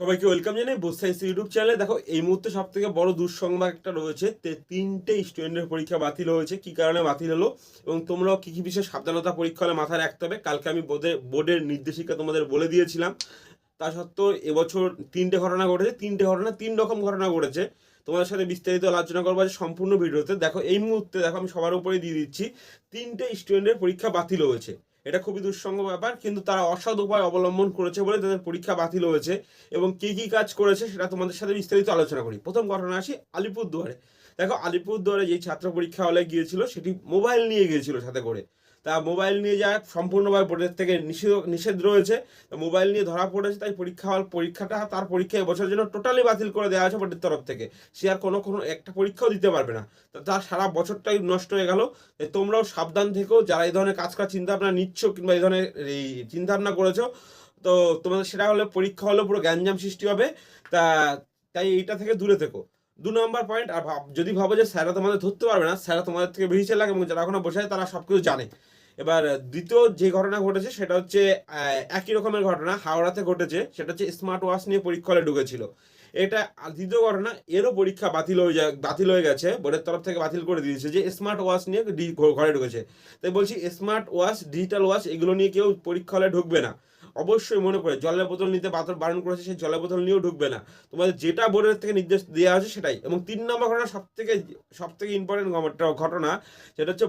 সবাইকে ওয়েলকাম জানাই Bose science YouTube চ্যানেলে দেখো, এই মুহূর্তে সব থেকে বড় দুঃসংবাদ একটা রয়েছে তিনটে স্টুডেন্টের পরীক্ষা বাতিল হয়েছে, কি কারণে বাতিল হলো, এবং তোমরাও কি কী বিষয়ে সাবধানতা পরীক্ষা হলে মাথায় রাখতে হবে, কালকে আমি বোর্ডের বোর্ডের নির্দেশিকা তোমাদের বলে দিয়েছিলাম। তা সত্ত্বেও এবছর তিনটে ঘটনা ঘটেছে, তিনটে ঘটনা, তিন রকম ঘটনা ঘটেছে। তোমাদের সাথে বিস্তারিত আলোচনা করব আজ সম্পূর্ণ ভিডিওতে। দেখো, এই মুহূর্তে দেখো আমি সবার উপরে দিয়ে দিচ্ছি, তিনটে স্টুডেন্টের পরীক্ষা বাতিল হয়েছে। এটা খুবই দুঃসঙ্গ ব্যাপার, কিন্তু তারা অসৎ উপায় অবলম্বন করেছে বলে তাদের পরীক্ষা বাতিল হয়েছে এবং কি কি কাজ করেছে সেটা তোমাদের সাথে বিস্তারিত আলোচনা করি। প্রথম ঘটনা আসি আলিপুরদুয়ারে। দেখো, আলিপুরদুয়ারে যে ছাত্র পরীক্ষা হলে গিয়েছিল, সেটি মোবাইল নিয়ে গিয়েছিল সাথে করে। তা মোবাইল নিয়ে যাওয়া সম্পূর্ণভাবে বোর্ডের থেকে নিষেধ নিষেধ রয়েছে। মোবাইল নিয়ে ধরা পড়েছে, তাই পরীক্ষা হল, পরীক্ষাটা তার পরীক্ষা এবছরের জন্য টোটালি বাতিল করে দেওয়া হয়েছে বোর্ডের তরফ থেকে। সে আর কোনো কোনো একটা পরীক্ষাও দিতে পারবে না। তা তার সারা বছরটাই নষ্ট হয়ে গেল। তোমরাও সাবধান থেকো, যারা এই ধরনের কাজ কাজ চিন্তা ভাবনা নিচ্ছ কিংবা এই ধরনের এই চিন্তা ভাবনা করেছ, তো তোমাদের সেটা হলে পরীক্ষা হলে পুরো গ্যাঞ্জাম সৃষ্টি হবে। তা, তাই এইটা থেকে দূরে থেকো। দু নম্বর পয়েন্ট আর যদি ভাবো যে স্যারা তোমাদের ধরতে পারবে না স্যারা তোমাদের থেকে বেশি চালাক এবং যারা ওখানে বসে তারা সব কিছু জানে। এবার, দ্বিতীয় যে ঘটনা ঘটেছে সেটা হচ্ছে একই রকমের ঘটনা হাওড়াতে ঘটেছে, সেটা হচ্ছে স্মার্ট ওয়াচ নিয়ে পরীক্ষা হলে ঢুকেছিল। এটা দ্বিতীয় ঘটনা, এরও পরীক্ষা বাতিল হয়ে যায়, বাতিল হয়ে গেছে, বোর্ডের তরফ থেকে বাতিল করে দিয়েছে যে স্মার্ট ওয়াচ নিয়ে ঘরে ঢুকেছে। তাই বলছি স্মার্ট ওয়াচ ডিজিটাল ওয়াচ এগুলো নিয়ে কেউ পরীক্ষা হলে ঢুকবে না। অবশ্যই মনে করে, জলের বোতল নিতে বাতল বারণ করেছে, সেই জলের বোতল নিয়েও ঢুকবে না। তোমাদের যেটা বোর্ডের থেকে নির্দেশ দেওয়া আছে সেটাই। এবং তিন নম্বর ঘটনা সব থেকে সব থেকে ইম্পর্টেন্ট ঘটনা, সেটা হচ্ছে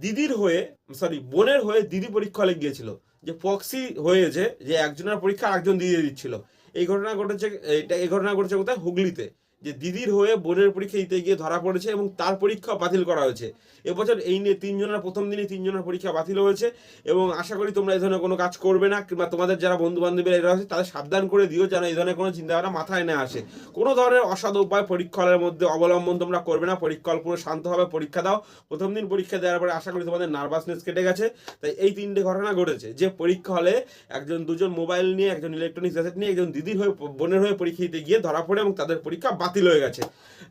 দিদির হয়ে সরি বোনের হয়ে দিদি পরীক্ষা হলে গিয়েছিল। যে পক্সি হয়েছে যে একজনের পরীক্ষা একজন দিদি দিচ্ছিল। এই ঘটনা ঘটেছে, এটা, এই ঘটনা ঘটেছে কোথায়? হুগলিতে। যে দিদির হয়ে বোনের পরীক্ষা দিতে গিয়ে ধরা পড়েছে এবং তার পরীক্ষা বাতিল করা হয়েছে। এবছর এই নিয়ে তিনজনের, প্রথম দিনে তিনজনের পরীক্ষা বাতিল হয়েছে এবং আশা করি তোমরা এই ধরনের কোনো কাজ করবে না কিংবা তোমাদের যারা বন্ধু বান্ধবীরা এরা আছে তাদের সাবধান করে দিও যেন এই ধরনের কোনো চিন্তাভাবনা মাথায় না আসে। কোনো ধরনের অসৎ উপায় পরীক্ষা হলের মধ্যে অবলম্বন তোমরা করবে না। পরীক্ষা হল পুরো শান্তভাবে পরীক্ষা দাও। প্রথম দিন পরীক্ষা দেওয়ার পরে আশা করি তোমাদের নার্ভাসনেস কেটে গেছে। তাই এই তিনটে ঘটনা ঘটেছে। যে পরীক্ষা হলে একজন, দুজন মোবাইল নিয়ে, একজন ইলেকট্রনিক্স গ্যাজেট নিয়ে একজন দিদির হয়ে, বোনের হয়ে পরীক্ষা দিতে গিয়ে ধরা পড়ে এবং তাদের পরীক্ষা বাতিল হয়ে গেছে।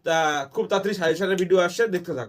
তা খুব তাড়াতাড়ি সাজেশনের ভিডিও আসছে দেখতে থাকো।